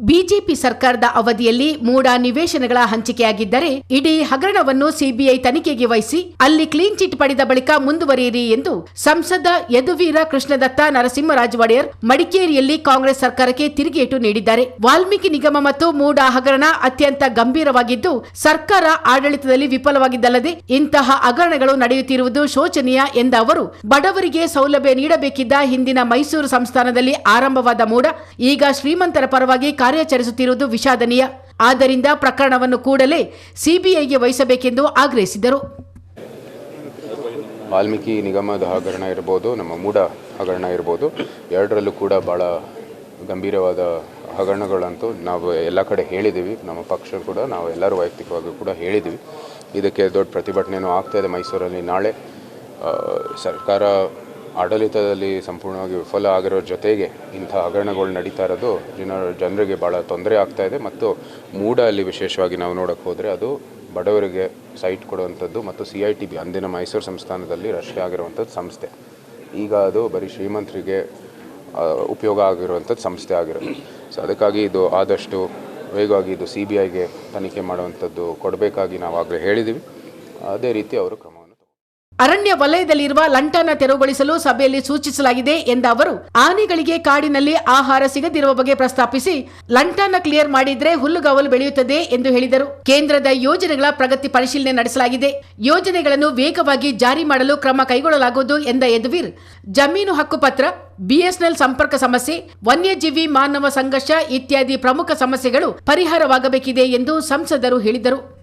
BJP ಸರ್ಕಾರದ ಅವಧಿಯಲ್ಲಿ ಮೂಡ ನಿವೇಶನಗಳ ಹಂಚಿಕೆಯಾಗಿದ್ದರೆ ಇಡೀ ಹಗರಣವನ್ನು ಸಿಬಿಐ ತನಿಖೆಗೆ ವಹಿಸಿ ಅಲ್ಲಿ ಕ್ಲೀನ್ ಚಿಟ್ ಪಡೆದ ಬಳಿಕ ಮುಂದುವರಿಯಿರಿ ಎಂದು ಸಂಸದ ಯದುವೀರ ಕೃಷ್ಣದತ್ತ ನರಸಿಂಹರಾಜ ಒಡೆಯರ್ ಮಡಿಕೇರಿಯಲ್ಲಿ ಕಾಂಗ್ರೆಸ್ ಸರ್ಕಾರಕ್ಕೆ ತಿರುಗೇಟು ನೀಡಿದ್ದಾರೆ. ವಾಲ್ಮೀಕಿ ನಿಗಮ ಮತ್ತು ಮೂಡ ಹಗರಣ ಅತ್ಯಂತ ಗಂಭೀರವಾಗಿದ್ದು, ಸರ್ಕಾರ ಆಡಳಿತದಲ್ಲಿ ವಿಫಲವಾಗಿದ್ದಲ್ಲದೆ ಇಂತಹ ಹಗರಣಗಳು ನಡೆಯುತ್ತಿರುವುದು ಶೋಚನೀಯ ಎಂದ ಅವರು, ಬಡವರಿಗೆ ಸೌಲಭ್ಯ ನೀಡಬೇಕಿದ್ದ ಹಿಂದಿನ ಮೈಸೂರು ಸಂಸ್ಥಾನದಲ್ಲಿ ಆರಂಭವಾದ ಮೂಡ ಈಗ ಶ್ರೀಮಂತರ ಪರವಾಗಿ ಕಾರ್ಯಾಚರಿಸುತ್ತಿರುವುದು ವಿಷಾದನೀಯ. ಆದ್ದರಿಂದ ಪ್ರಕರಣವನ್ನು ಕೂಡಲೇ ಸಿಬಿಐಗೆ ವಹಿಸಬೇಕೆಂದು ಆಗ್ರಹಿಸಿದರು ವಾಲ್ಮೀಕಿ ನಿಗಮದ ಹಗರಣ ಇರ್ಬೋದು, ನಮ್ಮ ಮೂಡ ಹಗರಣ ಇರ್ಬೋದು, ಎರಡರಲ್ಲೂ ಕೂಡ ಭಾಳ ಗಂಭೀರವಾದ ಹಗರಣಗಳಂತೂ ನಾವು ಎಲ್ಲ ಕಡೆ ಹೇಳಿದ್ದೀವಿ. ನಮ್ಮ ಪಕ್ಷ ಕೂಡ, ನಾವು ಎಲ್ಲರೂ ವೈಯಕ್ತಿಕವಾಗಿ ಕೂಡ ಹೇಳಿದ್ದೀವಿ. ಇದಕ್ಕೆ ದೊಡ್ಡ ಪ್ರತಿಭಟನೆಯೂ ಆಗ್ತಾ ಇದೆ ಮೈಸೂರಲ್ಲಿ ನಾಳೆ. ಸರ್ಕಾರ ಆಡಳಿತದಲ್ಲಿ ಸಂಪೂರ್ಣವಾಗಿ ವಿಫಲ ಆಗಿರೋ ಜೊತೆಗೆ ಇಂಥ ಹಗರಣಗಳು ನಡೀತಾ ಇರೋದು ಜನ, ಜನರಿಗೆ ಭಾಳ ತೊಂದರೆ ಆಗ್ತಾ ಇದೆ ಮತ್ತು ಮೂಡ ಅಲ್ಲಿ ವಿಶೇಷವಾಗಿ ನಾವು ನೋಡೋಕ್ಕೆ ಹೋದರೆ ಅದು ಬಡವರಿಗೆ ಸೈಟ್ ಕೊಡುವಂಥದ್ದು ಮತ್ತು ಸಿ ಐ ಟಿ ಬಿ, ಅಂದಿನ ಮೈಸೂರು ಸಂಸ್ಥಾನದಲ್ಲಿ ರಷ್ಯಾ ಆಗಿರುವಂಥದ್ದು ಸಂಸ್ಥೆ. ಈಗ ಅದು ಬರೀ ಶ್ರೀಮಂತರಿಗೆ ಉಪಯೋಗ ಆಗಿರುವಂಥದ್ದು ಸಂಸ್ಥೆ ಆಗಿರೋದು. ಸೊ ಅದಕ್ಕಾಗಿ ಇದು ಆದಷ್ಟು ವೇಗವಾಗಿ ಇದು ಸಿ ಬಿ ಐಗೆ ತನಿಖೆ ಮಾಡುವಂಥದ್ದು ಕೊಡಬೇಕಾಗಿ ನಾವು ಆಗಲೇ ಹೇಳಿದ್ದೀವಿ ಅದೇ ರೀತಿ ಅವರು ಕ್ರಮವನ್ನು ಅರಣ್ಯ ವಲಯದಲ್ಲಿರುವ ಲಂಟನ ತೆರವುಗೊಳಿಸಲು ಸಭೆಯಲ್ಲಿ ಸೂಚಿಸಲಾಗಿದೆ ಎಂದ ಅವರು, ಆನೆಗಳಿಗೆ ಕಾಡಿನಲ್ಲಿ ಆಹಾರ ಸಿಗದಿರುವ ಬಗ್ಗೆ ಪ್ರಸ್ತಾಪಿಸಿ ಲಂಟನ ಕ್ಲಿಯರ್ ಮಾಡಿದ್ರೆ ಹುಲ್ಲುಗಾವಲು ಬೆಳೆಯುತ್ತದೆ ಎಂದು ಹೇಳಿದರು. ಕೇಂದ್ರದ ಯೋಜನೆಗಳ ಪ್ರಗತಿ ಪರಿಶೀಲನೆ ನಡೆಸಲಾಗಿದೆ. ಯೋಜನೆಗಳನ್ನು ವೇಗವಾಗಿ ಜಾರಿ ಮಾಡಲು ಕ್ರಮ ಕೈಗೊಳ್ಳಲಾಗುವುದು ಎಂದ ಯದುವೀರ್, ಜಮೀನು ಹಕ್ಕುಪತ್ರ ಬಿಎಸ್ಎನ್ಎಲ್ ಸಂಪರ್ಕ ಸಮಸ್ಯೆ, ವನ್ಯಜೀವಿ ಮಾನವ ಸಂಘರ್ಷ ಇತ್ಯಾದಿ ಪ್ರಮುಖ ಸಮಸ್ಯೆಗಳು ಪರಿಹಾರವಾಗಬೇಕಿದೆ ಎಂದು ಸಂಸದರು ಹೇಳಿದರು.